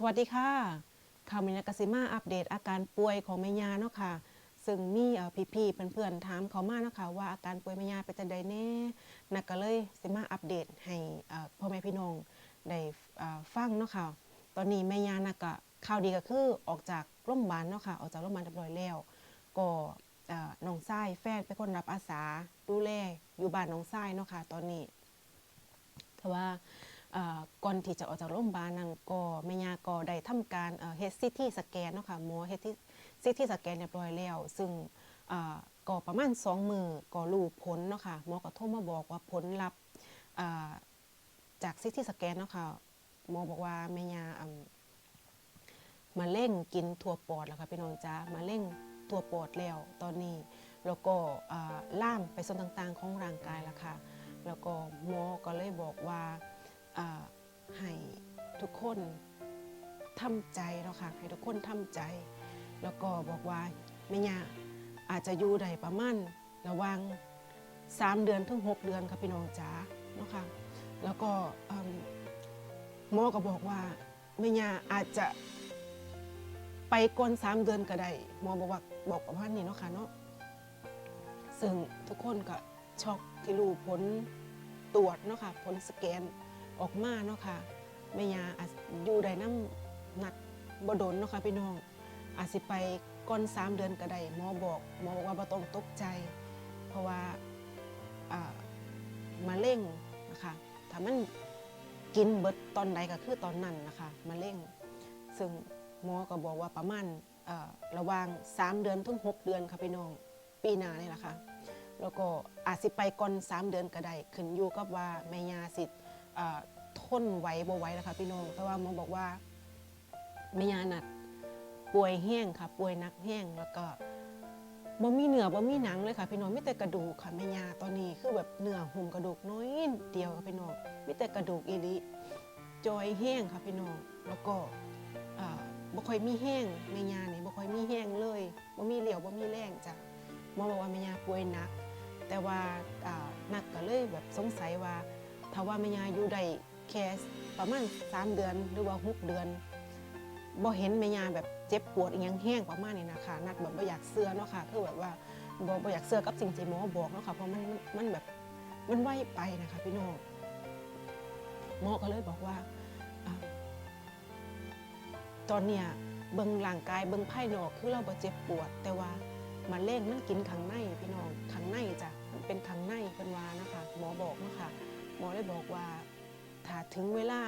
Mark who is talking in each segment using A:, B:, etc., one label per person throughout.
A: สวัสดีค่ะข่าวมินากสิมาอัปเดตอาการป่วยของแม่ยาเนาะค่ะ ซึ่งมีเอ่พี่ๆเพื่อนๆถามเขามาเนาะค่ะว่าอาการป่วยแม่ยาเป็นจังใดแน่นักก็เลยสิมาอัปเดตให้พ่อแม่พี่น้องได้ฟังเนาะค่ะ ตอนนี้แม่ยานักก็ข่าวดีก็คือออกจากโรงพยาบาลเนาะค่ะออกจากโรงพยาบาลเรียบร้อยแล้ว ก็น้องทรายแฟนเป็นคนรับอาสาดูแลอยู่บ้านน้องทรายเนาะค่ะตอนนี้แต่ว่า ก่อนที่จะออกจากโรงพยาบาลนั้นก็แม่ยาก็ได้ทำการเฮดซีทีสแกนเนาะค่ะหมอเฮดที่ซีทีสแกนเรียบร้อยแล้ว ซึ่งก่อก็ประมาณ2มือก็รู้ผลเนาะค่ะหมอก็โทรมาบอกว่าผลลัพธ์จากซีทีสแกนเนาะค่ะหมอบอกว่าแม่ยามาเร่งกินทั่วปอดแล้วค่ะพี่น้องจ้ามาเร่งทั่วปอดแล้วตอนนี้แล้วก็ล่ามไปส่วนต่างๆของร่างกายแล้วค่ะแล้วก็หมอก็เลยบอกว่า ให้ทุกคนทำใจแล้วค่ะให้ทุกคนทำใจ แล้วก็บอกว่าไม่ยากอาจจะอยู่ได้ประมาณระวัง3เดือนถึง6เดือนค่ะพี่น้องจ๋าเนาะค่ะแล้วก็อืมหมอก็บอกว่าไม่ยาอาจจะไปก่อน3เดือนก็ได้หมอบอกว่าบอกประมาณนี้เนาะค่ะเนาะซึ่งทุกคนก็ช็อกที่รู้ผลตรวจเนาะค่ะผลสแกน ออกมาเนาะค่ะแม่ยาอาจอยู่ได้น้ำหนักบดนเนาะค่ะพี่น้อง อาจสิไปก่อน3เดือนก็ได้หมอบอกหมอบอกว่าบ่ต้องตกใจ เพราะว่าอ่ามะเร็งนะคะถ้ามันกินเบิดตอนใดก็คือตอนนั้นนะคะมะเร็งซึ่งหมอก็บอกว่าประมาณระวาง 3 เดือนถึง 6 เดือนค่ะพี่น้องปีหน้านี่แหละค่ะแล้วก็อาจสิไปก่อน 3 เดือนก็ได้ขึ้นอยู่กับว่าแม่ยาสิเอ่อทนไหวบ่ไหวแล้วค่ะพี่น้องแต่ว่าหมอบอกว่าแม่ยานัดป่วยแห้งค่ะ ป่วยหนักแห้งแล้วก็บ่มีเนื้อบ่มีหนังเลยค่ะ พี่น้องมีแต่กระดูกค่ะแม่ยาตอนนี้คือแบบเนื้อหุ้มกระดูกน้อยเดียวค่ะพี่น้องมีแต่กระดูกอีลิจอยแห้งค่ะพี่น้องแล้วก็บ่ค่อยมีแห้งแม่ยานี่บ่ค่อยมีแห้งเลยบ่มีเหลียวบ่มีแรงจ้ะหมอบอกว่าแม่ยาป่วยหนัก แต่ว่าอ่านักก็เลยแบบสงสัยว่า ถ้าว่าแม่ยาอยู่ได้แค่ประมาณ3เดือนหรือว่า6เดือนบ่เห็นแม่ยาแบบเจ็บปวดอีหยังแห้งประมาณนี้นะคะนักแบบบ่อยากเชื่อเนาะค่ะคือแบบว่าบ่บ่อยากเชื่อกับสิ่งที่หมอบอกเนาะค่ะเพราะมันมันแบบมันไวไปนะคะพี่น้องหมอก็เลยบอกว่า ตอนเนี้ยเบิ่งร่างกายเบิ่งภายนอกคือเราบ่เจ็บปวด แต่ว่ามาเล่งมันกินข้างในพี่น้องข้างในจ้ะมันเป็นข้างในเป็นวานะคะ หมอบอกเนาะคะ หมอเลยบอกว่าถ้าถึงเวลา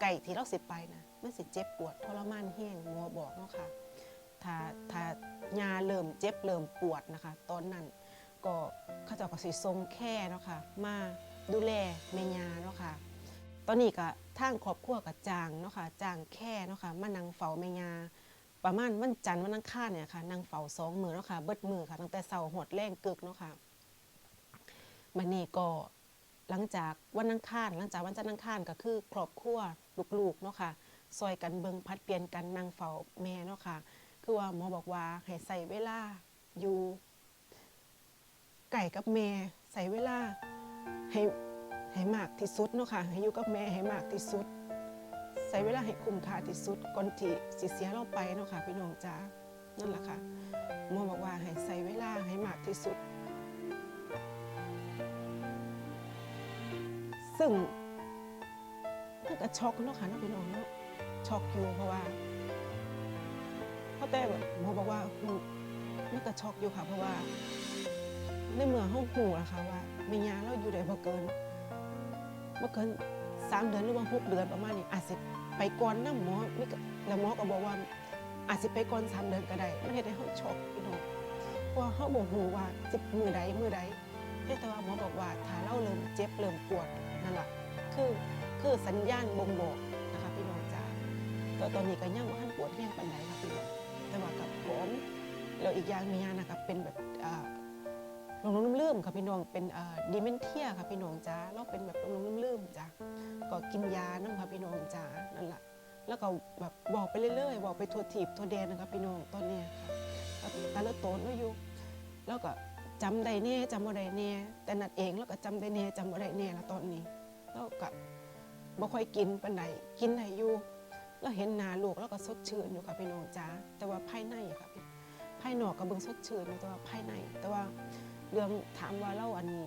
A: ไก่ที่เราสิไปนะมันสิเจ็บปวดทรมานแห้งหมอบอกเนาะค่ะถ้าถ้ายาเริ่มเจ็บเริ่มปวดนะคะ ตอนนั้นก็เขาเจ้าก็สิทรงแค่เนาะค่ะมาดูแลแม่ยาเนาะค่ะตอนนี้ก็ทางครอบครัวกับจางเนาะค่ะจางแค่เนาะค่ะมานั่งเฝ้าแม่ยาประมาณวันจันทร์วันอังคารเนี่ยค่ะนางเฝ้าสองมือเนาะค่ะเบิดมือค่ะตั้งแต่เสาหดแรงกึกเนาะค่ะมันนี่ก็ หลังจากวันอังคารหลังจากวันจันทร์อังคารก็คือครอบครัวลูกๆเนาะค่ะซอยกันเบิงพัดเปลี่ยนกันนางเฝ้าแม่เนาะค่ะ คือว่าหมอบอกว่าให้ใส่เวลาอยู่ไก่กับแม่ใส่เวลาให้ให้มากที่สุดเนาะค่ะให้อยู่กับแม่ให้มากที่สุดใช้เวลาให้คุ้มค่าที่สุดก่อนที่สิเสียเราไปเนาะค่ะพี่น้องจ้านั่นแหละค่ะหมอบอกว่าให้ใช้เวลาให้มากที่สุด ซึ่งมันก็ช็อกเนาะค่ะเนาะพี่น้องเนาะช็อกอยู่เพราะว่าพราะแต่แบบหมอบอกว่าอืมมันก็ช็อกอยู่ค่ะ เพราะว่าในเมื่อห้องหูนะคะว่าม่ยาเราอยู่ได้บ่เกินบ่เกินสามเดือนหรือว่าหกเดือนประมาณนี้อาจสิไปก่อนนะหมอมีก็แล้วหมอก็บอกว่า อาจสิไปก่อนสามเดือนก็ได้มันเฮ็ดให้เฮาช็อกพี่น้องเพราะเฮาบ่ฮู้ว่าสิมื้อใดมือใด แต่ว่าหมอบอกว่าถ้าเราเริ่มเจ็บเริ่มปวดนั่นแหละคือคือสัญญาณบ่งบอกนะคะพี่น้องจ๋าแต่ตอนนี้ก็ยังบ่ทันปวดแรงปานใดค่ะพี่น้องแต่ว่ากับผมแล้วอีกอย่างมียานะคะเป็นแบบอ่าหลงลืมๆค่ะพี่น้องเป็นดิเมนเทียค่ะพี่น้องจ้าเราเป็นแบบหลงลืมๆจ้าก็กินยานั่งค่ะพี่น้องจ้านั่นแหละแล้วก็แบบบอกไปเรื่อยๆบอกไปทัวทีบทัวแดนนะคะพี่น้องตอนนี้ตาเลือดโตนแล้วอยู่แล้วก็ จำได้แน่จำบ่ได้แน่แต่นัดเองแล้วก็จำได้แน่จำบ่ได้แน่ละตอนนี้แล้วก็บ่ค่อยกินปานใดกินได้อยู่แล้วเห็นหน้าลูกแล้วก็สดชื่นอยู่ค่ะพี่น้องจ้าแต่ว่าภายในอะค่ะพี่ภายนอกก็เบิ่งสดชื่นอยู่แต่ว่าภายใน แต่ว่าเรื่องถามว่าเราอันนี้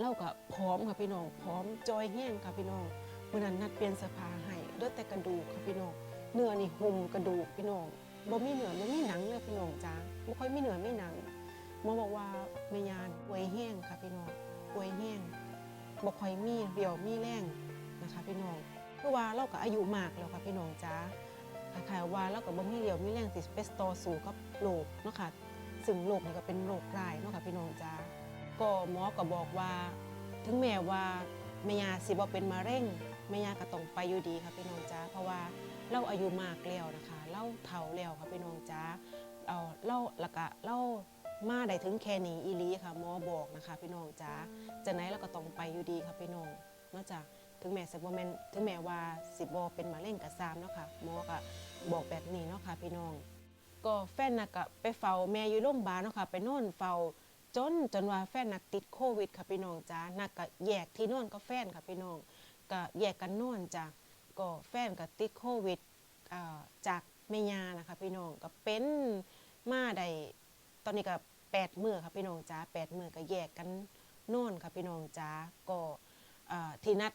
A: เราก็พร้อมค่ะพี่น้องพร้อมจอยแห้งค่ะพี่น้องเมื่อนั้นนัดเปลี่ยนสื้อผ้าให้เหลือดแต่กระดูกค่ะพี่น้องเนื้อนี่หุ้มกระดูกพี่น้องบ่มีเนื้อบ่มีหนังเลยพี่น้องจ้าบ่ค่อยมีเนื้อมีหนัง หมอบอกว่าแม่ยานป่วยแห้งค่ะพี่น้องป่วยแห้งบ่ค่อยมีเรี่ยวมีแรงนะคะพี่น้องคือว่าเราก็อายุมากแล้วค่ะพี่น้องจ้าคล้ายๆว่าเราก็บ่มีเรี่ยวมีแรงสิไปต่อสู้กับโรคเนาะค่ะซึ่งโรคนี่ก็เป็นโรคร้ายเนาะค่ะพี่น้องจ้าก็หมอก็บอกว่า ถึงแม้ว่าแม่ยาสิบ่เป็นมะเร็งแม่ยาก็ต้องไปอยู่ดีค่ะพี่น้องจ้าเพราะว่าเราอายุมากแล้วนะคะ เราเฒ่าแล้วค่ะพี่น้องจ้าเอาเราล้วก็เรา มาได้ถึงแค่นี้อีหลีค่ะหมอบอกนะคะ พี่น้องจ้าจากไหนเราก็ต้องไปอยู่ดีค่ะพี่น้องนอกจากถึงแม้สิบ่แม่นถึงแม้ว่าสิบ่เป็นมะเร็งกะซามเนาะค่ะหมอก็บอกแบบนี้เนาะค่ะพี่น้อง ก็แฟนน่ะก็ไปเฝ้าแม่อยู่โรงพยาบาลเนาะค่ะไปนอนเฝ้าจนจนว่าแฟนน่ะติดโควิดค่ะพี่น้องจ้านักก็แยกที่นอนกับแฟนค่ะพี่น้องก็แยกกันนอนจ้ะก็แฟนก็ติดโควิดอ่าจากแม่ยานะคะพี่น้องก็เป็นมาได้ตอนนี้ก็ แปดมื้อค่ะพี่น้องจ้าแปดมื้อก็แยกกันนอนค่ะพี่น้องจ้าก็ที่นัด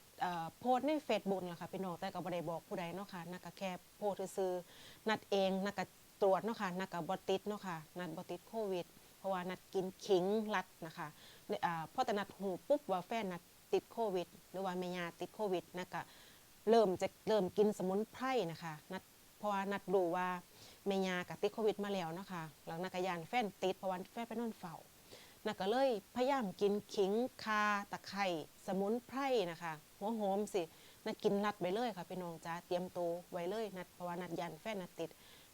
A: โพสในเฟซบุ๊กล่ะค่ะพี่น้องแต่ก็บ่ได้บอกผู้ใดเนาะค่ะนักก็แค่โพสซื้อๆนัดเองนักก็ตรวจเนาะค่ะนักก็บ่ติดเนาะค่ะนัดบ่ติดโควิด เพราะว่านัดกินขิงรัดนะคะเนี่ยอ่าพอแต่นัดหูปุ๊บว่าแฟนนัดติดโควิด หรือว่าแม่ยาติดโควิดนักก็เริ่มจะเริ่มกินสมุนไพรนะคะนัดเพราะว่านัดรู้ว่า แม่ยาก็ติดโควิดมาแล้วนะคะ หลังนักก็ยานแฟนติดเพราะว่าแฟนไปนอนเฝ้านักก็เลยพยายามกินขิงคาตะไคร่สมุนไพรนะคะหัวหอมสินัดกินนัดไปเลยค่ะพี่น้องจ้าเตรียมตัวไว้เลยนัดเพราะว่านัดยันแฟนนัดติด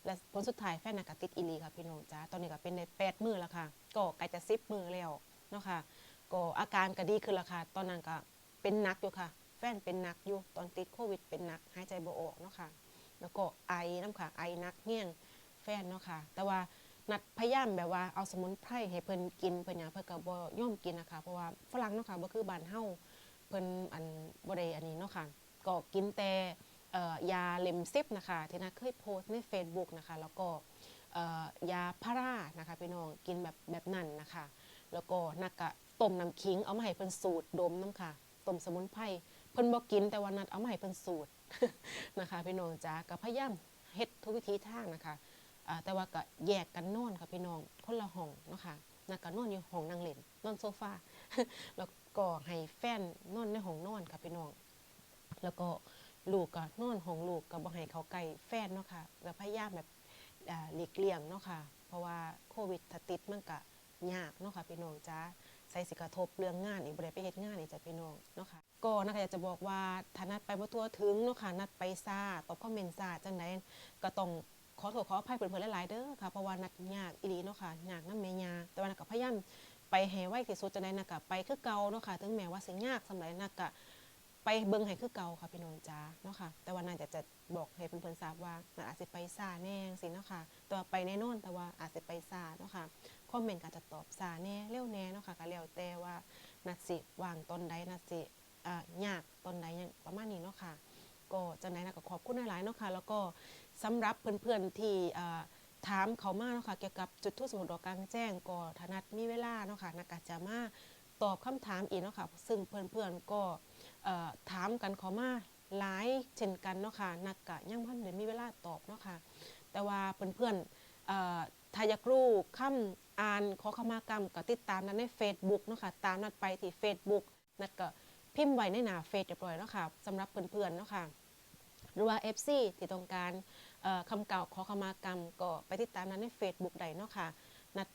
A: และผลสุดท้ายแฟนนักติดอีลีค่ะพี่น้องจ้าตอนนี้ก็เป็นในแปดมือแล้วค่ะก็ใกล้จะสิบมือแล้วเนาะค่ะก็อาการก็ดีขึ้นแล้วค่ะตอนนั้นก็เป็นหนักอยู่ค่ะ แฟนเป็นหนักอยู่ตอนติดโควิดเป็นหนักหายใจบ่ออกเนาะค่ะ แล้วก็ไอน้ำค่ะไอนักเงี้ยงแฟนเนาะค่ะ แต่ว่านัดพยายามแบบว่าเอาสมุนไพรให้เพิ่นกินเพิ่นหยังเพิ่นก็บ่ย่อมกินนะคะเพราะว่าฝรั่งเนาะค่ะบ่คือบ้านเฮาเพิ่นอันบ่ได้อันนี้เนาะค่ะก็กินแต่เอ่อยาเลมซิปนะคะที่นัดเคยโพสต์ใน Facebook นะคะ แล้วก็เอ่อยาพารานะคะพี่น้องกินแบบแบบนั้นนะคะ แล้วก็นักก็ต้มน้ำขิงเอามาให้เพิ่นสูตรดมน้ำค่ะต้มสมุนไพร เพิ่นบ่กินแต่ว่านัดเอามาให้เพิ่นสูตรนะคะพี่น้องจ้าก็พยายามเฮ็ดทุกวิธีทางนะคะแต่ว่าก็แยกกันนอนค่ะพี่น้องคนละห้องนะคะนักก็นอนอยู่ห้องนั่งเล่นนอนโซฟาแล้วก็ให้แฟนนอนในห้องนอนค่ะพี่น้อง แล้วก็ลูกก็นอนห้องลูกก็บ่ให้เขาใกล้แฟนเนาะค่ะก็พยายามแบบหลีกเลี่ยงเนาะค่ะ เพราะว่าโควิดถ้าติดมันก็ยากเนาะค่ะพี่น้องจ้า ส่สิกระทบเรื่องงานอีกบ่ได้ไปเฮ็ดงานอีกจ้ะพี่น้องเนาะค่ะก็นักก็อยากจะบอกว่าถ้านัดไปบ่ทั่วถึงเนาะค่ะนัดไปซ่าตอบคอมเมนต์ซ่าจังไดก็ต้องขอโทษขออภัยเพื่อนๆหลายๆเด้อค่ะเพราะว่านัดยากอีหลีเนาะค่ะยากน้ำเมยาแต่ว่านักก็พยายามไปให้ไวที่สุดจะได้นักก็ไปคือเก่าเนาะค่ะถึงแม้ว่าสิยากสำหรับนักก็ไปเบิ่งให้คือเก่าค่ะพี่น้องจ้าเนาะค่ะแต่ว่าน่าจะจะบอกให้เพื่อนๆทราบว่าน่าอาจจะไปซาแน่สิเนาะค่ะแต่ว่าไปแน่นอนแต่ว่าอาจจะไปซาเนาะค่ะ อมเมนต์ก็จะตอบซ่าแน่เร็วแน่เนาะค่ะก็แล้วแต่ว่านัดสิวางตอนใดนัดสิอ่ายากตอนใดยังประมาณนี้เนาะค่ะก็จังไหนนะก็ขอบคุณหลายๆเนาะค่ะแล้วก็สำหรับเพื่อนๆที่อ่าถามเขามากเนาะค่ะเกี่ยวกับจุดทูตสมุดดอกกลางแจ้งก็ถนัดมีเวลาเนาะค่ะนักกจะมาตอบคำถามอีกเนาะค่ะซึ่งเพื่อนๆก็เอ่อถามกันเขามาหลายเช่นกันเนาะค่ะนักกะยังพันเดี๋ยวมีเวลาตอบเนาะค่ะแต่ว่าเพื่อนๆเอ่อถ้ายากรู้คำ อ่านขอขมากรรมก็ติดตามนั้นใน Facebook เนาะค่ะตามนัดไปที่ Facebook นัดก็พิมพ์ไว้ในหน้าเฟซเรียบร้อยแล้วค่ะสำหรับเพื่อนๆเนาะค่ะหรือว่า FC ที่ต้องการคำเก่าขอขมากรรมก็ไปติดตามนั้นใน Facebook ใดเนาะค่ะนัด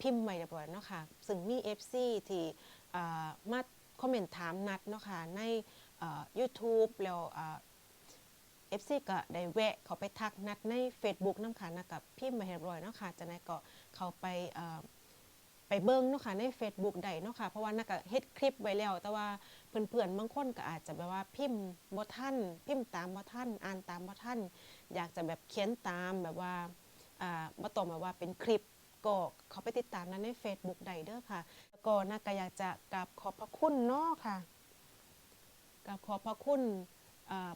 A: พิมพ์ไว้เรียบร้อยเนาะค่ะซึ่งมี FC ที่อ่มาคอมเมนต์ถามนัดเนาะค่ะใน YouTube แล้ว เอ่า FC ก็ได้แวะเขาไปทักนัดใน Facebook น้ำค่ะนัดกับพิมมาเรียบรอยเนาะค่ะจากนั้นก็เขาไปไปเบิ้งเนาะค่ะใน Facebook ได้เนาะค่ะเพราะว่านักก็เฮ็ดคลิปไว้แล้ว แต่ว่าเพื่อนๆบางคนก็อาจจะแบบว่าพิมพ์บ่ทันพิมพ์ตามบ่ทันอ่านตามบ่ทันอยากจะแบบเขียนตามแบบว่าอ่าบ่ต้องแบบว่าเป็นคลิปก็เขาไปติดตามนั้นใน Facebook ได้เด้อค่ะแล้วก็นักก็อยากจะกราบขอบพระคุณเนาะค่ะกราบขอบพระคุณ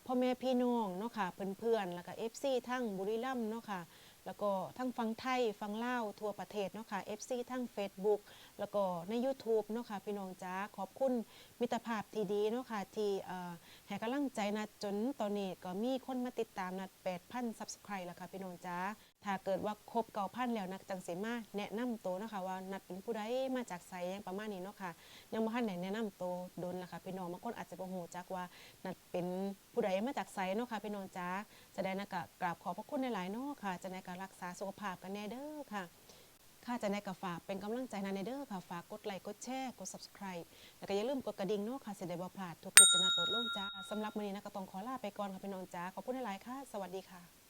A: พ่อแม่พี่น้องเนาะค่ะเพื่อนๆแล้วก็เอฟซีทั้งบุรีรัมย์เนาะค่ะแล้วก็ทั้งฟังไทยฟังเล่าทั่วประเทศเนาะค่ะ FC ทั้ง Facebook แล้วก็ใน YouTube เนาะค่ะพี่น้องจ้าขอบคุณมิตรภาพที่ดีเนาะค่ะที่เอ่อให้กำลังใจนะจนตอนนี้ก็มีคนมาติดตามนะ8,000 Subscribe แล้วค่ะพี่น้องจ้า ถ้าเกิดว่าครบ9,000แล้วนักจังสิมาแนะนำตัวนะคะว่านัดเป็นผู้ใดมาจากไสหยังประมาณนี้เนาะค่ะยังบ่ทันได้แนะนำตัวโดนล่ะค่ะพี่น้องบางคนอาจจะบ่ฮู้จักว่านัดเป็นผู้ใดมาจากไสเนาะค่ะพี่น้องจ้าจะได้นะก็กราบขอบพระคุณหลายๆเนาะค่ะจะได้ก็รักษาสุขภาพกันแน่เด้อค่ะค่ะจะในกับฝากเป็นกำลังใจนะในเด้อค่ะ ฝากกดไลค์กดแชร์กด subscribe แล้วก็อย่าลืมกดกระดิ่งเนาะค่ะเสิได้บ่พลาดทุกคลิปจะนัดโหลดลงจ้าสำหรับมื้อนี้นะก็ต้องขอลาไปก่อนค่ะพี่น้องจ้าขอบคุณหลายๆค่ะ สวัสดีค่ะ